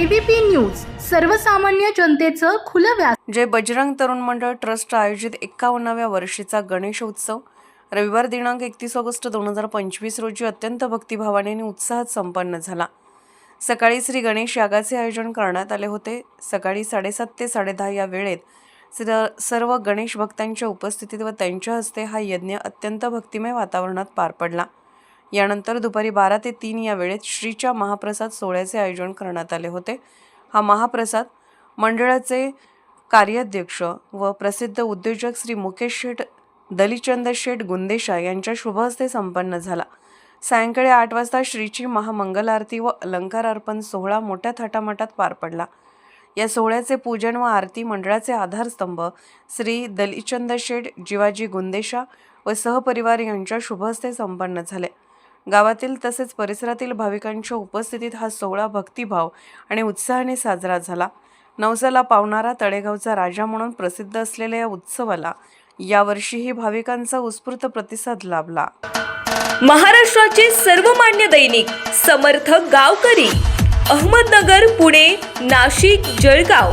ABP news सर्वसामान्य जनतेचं खुलं व्यास जय बजरंग तरुण मंडळ ट्रस्ट आयोजित एक्कावन्नाव्या वर्षीचा गणेश उत्सव रविवार दिनांक एकतीस ऑगस्ट दोन हजार पंचवीस रोजी अत्यंत भक्तिभावाने आणि उत्साहात संपन्न झाला. सकाळी श्री गणेश यागाचे आयोजन करण्यात आले होते. सकाळी साडेसात ते साडेदहा या वेळेत सर्व गणेश भक्तांच्या उपस्थितीत व त्यांच्या हस्ते हा यज्ञ अत्यंत भक्तिमय वातावरणात पार पडला. यानंतर दुपारी बारा ते तीन या वेळेत श्रीच्या महाप्रसाद सोहळ्याचे आयोजन करण्यात आले होते. हा महाप्रसाद मंडळाचे कार्याध्यक्ष व प्रसिद्ध उद्योजक श्री मुकेश शेठ दलिचंद शेठ गुंदेशा यांच्या शुभहस्ते संपन्न झाला. सायंकाळी आठ वाजता श्रीची महामंगल आरती व अलंकार अर्पण सोहळा मोठ्या थाटामाटात पार पडला. या सोहळ्याचे पूजन व आरती मंडळाचे आधारस्तंभ श्री दलिचंद शेठ जिवाजी गुंदेशा व सहपरिवार यांच्या शुभहस्ते संपन्न झाले. गावातील तसेच परिसरातील भाविकांच्या उपस्थितीत हा सोहळा भक्तिभाव आणि उत्साहाने साजरा झाला. नवसाला पावणारा तळेगावचा राजा म्हणून प्रसिद्ध असलेल्या या उत्सवाला यावर्षीही भाविकांचा उत्स्फूर्त प्रतिसाद लाभला. महाराष्ट्राचे सर्वमान्य दैनिक समर्थ गावकरी अहमदनगर पुणे नाशिक जळगाव.